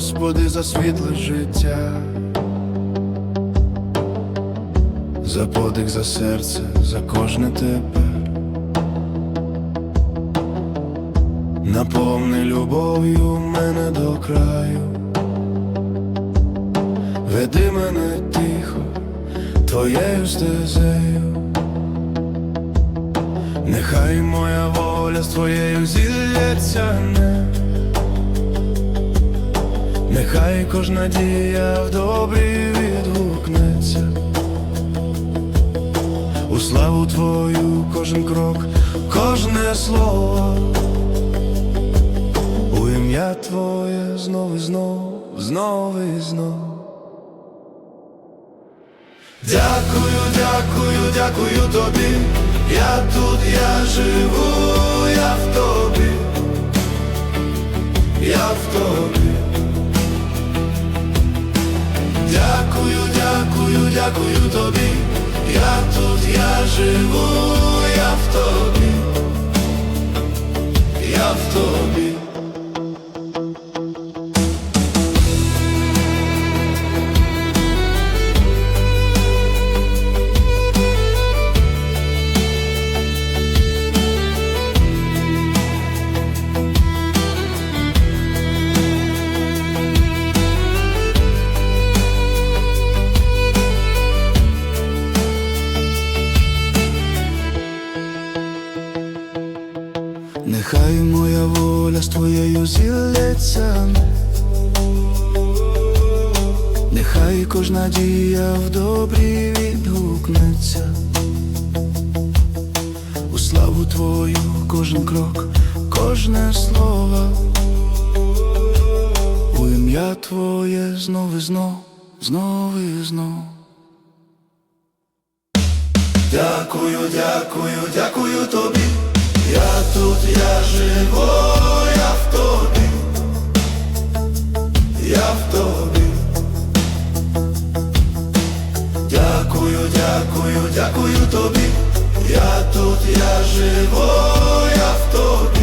свободи, за світле життя, за подих, за серце, за кожне тепер. Наповни любов'ю мене до краю, веди мене тихо, твоєю стезею. Нехай моя воля з твоєю зілється не Нехай кожна дія в добрі відгукнеться. У славу твою кожен крок, кожне слово. У ім'я твоє знов і знов, знов і знов. Дякую, дякую, дякую тобі. Я тут, я живу, я в тобі, дякую, дякую тобі. Я тут, я живу, я в тобі, я в тобі. Нехай моя воля з твоєю зілється, нехай кожна дія в добрі відгукнеться, у славу твою кожен крок, кожне слово, у ім'я твоє знов і знов, знов і знов. Дякую, дякую, дякую тобі. Я тут, я живу, я в тобі, я в тобі. Дякую, дякую, дякую тобі. Я тут, я живу, я в тобі,